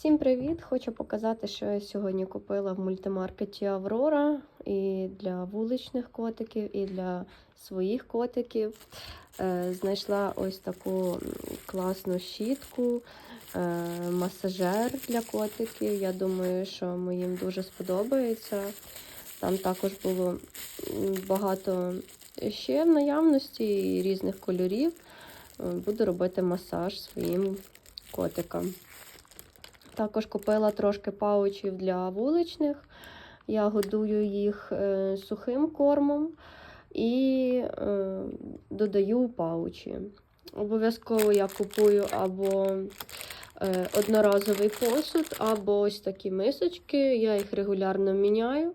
Всім привіт! Хочу показати, що я сьогодні купила в мультимаркеті Аврора і для вуличних котиків, і для своїх котиків. Е, Знайшла ось таку класну щітку, е, масажер для котиків. Я думаю, що моїм дуже сподобається. Там також було багато ще в наявності і різних кольорів. Е, Буду робити масаж своїм котикам. Також купила трошки паучів для вуличних. Я годую їх е, сухим кормом і е, додаю паучі. Обов'язково я купую або е, одноразовий посуд, або ось такі мисочки. Я їх регулярно міняю.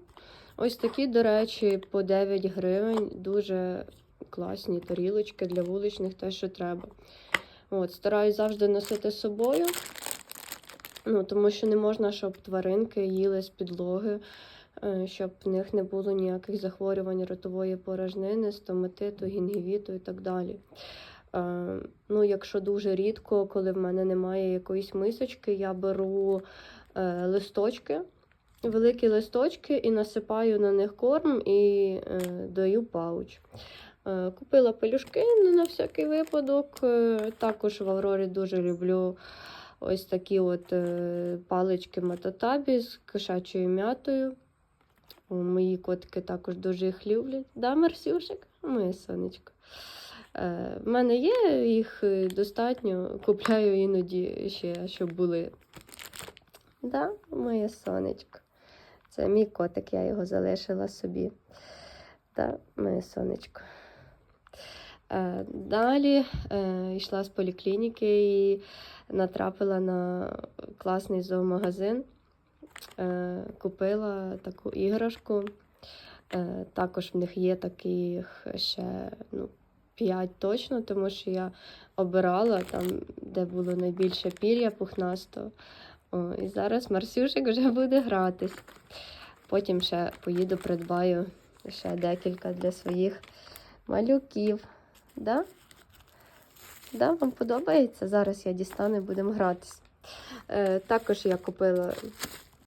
Ось такі, до речі, по 9 гривень. Дуже класні тарілочки для вуличних, те, що треба. От, Стараюсь завжди носити з собою. Ну, тому що не можна, щоб тваринки їли з підлоги, е, щоб в них не було ніяких захворювань ротової порожнини, стоматиту, гінгівіту і так далі. Е, Ну, якщо дуже рідко, коли в мене немає якоїсь мисочки, я беру е, листочки, великі листочки і насипаю на них корм і даю пауч. Купила пелюшки ну, на всякий випадок. Також в Аврорі дуже люблю ось такі от е, палички матотабі з кошачою м'ятою. Мої котики також дуже їх люблять. Да, Марсюшик? Моє сонечко. Е, в мене є їх е, достатньо, купляю іноді ще, щоб були. Да, моє сонечко. Це мій котик, я його залишила собі. Да, моє сонечко. Е, Далі е, йшла з поліклініки і натрапила на класний зоомагазин. Е, Купила таку іграшку. Також в них є таких ще ну, 5 точно, тому що я обирала там, де було найбільше пір'я пухнасто. О, і зараз Марсюшик вже буде гратись. Потім ще поїду, придбаю ще декілька для своїх малюків. Да? Да, вам подобається? Зараз я дістану і будемо гратись. Е, також я купила